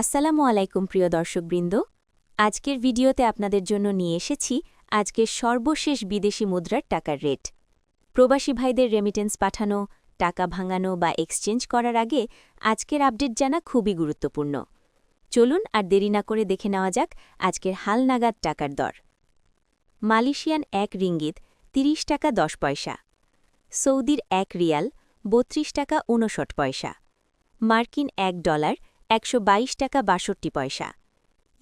আসসালামু আলাইকুম প্রিয় দর্শকবৃন্দ। আজকের ভিডিওতে আপনাদের জন্য নিয়ে এসেছি আজকের সর্বশেষ বিদেশি মুদ্রার টাকার রেট। প্রবাসী ভাইদের রেমিটেন্স পাঠানো, টাকা ভাঙানো বা এক্সচেঞ্জ করার আগে আজকের আপডেট জানা খুবই গুরুত্বপূর্ণ। চলুন আর দেরি না করে দেখে নেওয়া যাক আজকের হালনাগাদ টাকার দর। মালয়েশিয়ান এক রিঙ্গিত ৩০ টাকা দশ পয়সা। সৌদির এক রিয়াল বত্রিশ টাকা উনষট পয়সা। মার্কিন এক ডলার একশো বাইশ টাকা বাষট্টি পয়সা।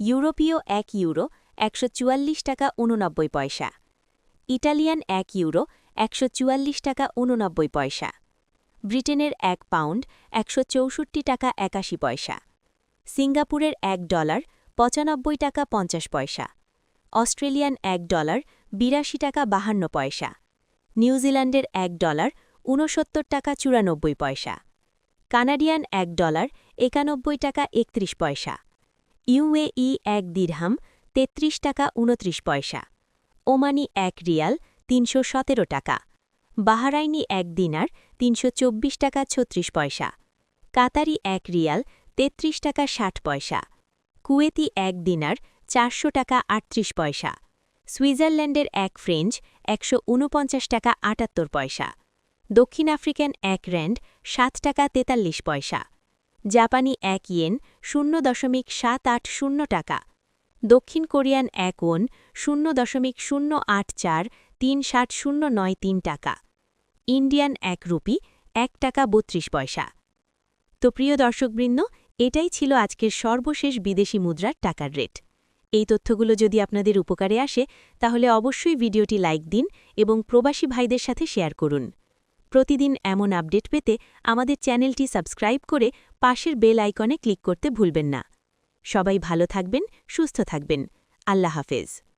ইউরোপীয় এক ইউরো একশো চুয়াল্লিশ টাকা উননব্বই পয়সা। ইটালিয়ান এক ইউরো একশো চুয়াল্লিশ টাকা উননব্বই পয়সা। ব্রিটেনের এক পাউন্ড একশো চৌষট্টি টাকা একাশি পয়সা। সিঙ্গাপুরের এক ডলার পঁচানব্বই টাকা পঞ্চাশ পয়সা। অস্ট্রেলিয়ান এক ডলার বিরাশি টাকা বাহান্ন পয়সা। নিউজিল্যান্ডের এক ডলার ঊনসত্তর টাকা চুরানব্বই পয়সা। কানাডিয়ান এক ডলার একানব্বই টাকা একত্রিশ পয়সা। ইউএই এক দিরহাম, তেত্রিশ টাকা উনত্রিশ পয়সা। ওমানি এক রিয়াল, তিনশো সতেরো টাকা। বাহারাইনি এক দিনার, তিনশো চব্বিশ টাকা ছত্রিশ পয়সা। কাতারি এক রিয়াল, তেত্রিশ টাকা ষাট পয়সা। কুয়েতি এক দিনার, চারশো টাকা আটত্রিশ পয়সা। সুইজারল্যান্ডের এক ফ্রেঞ্চ, একশো ঊনপঞ্চাশ টাকা আটাত্তর পয়সা। দক্ষিণ আফ্রিকান এক র্যান্ড, সাত টাকা তেতাল্লিশ পয়সা। জাপানি এক ইয়েন শূন্য দশমিক সাত আট শূন্য টাকা। দক্ষিণ কোরিয়ান এক ওন শূন্য দশমিক শূন্য আট চার তিন সাত শূন্য নয় তিন টাকা। ইন্ডিয়ান এক রুপি এক টাকা বত্রিশ পয়সা। তো প্রিয় দর্শকবৃন্দ, এটাই ছিল আজকের সর্বশেষ বিদেশি মুদ্রার টাকার রেট। এই তথ্যগুলো যদি আপনাদের উপকারে আসে, তাহলে অবশ্যই ভিডিওটি লাইক দিন এবং প্রবাসী ভাইদের সাথে শেয়ার করুন। প্রতিদিন এমন আপডেট পেতে আমাদের চ্যানেলটি সাবস্ক্রাইব করে পাশের বেল আইকনে ক্লিক করতে ভুলবেন না। সবাই ভালো থাকবেন, সুস্থ থাকবেন। আল্লাহ হাফেজ।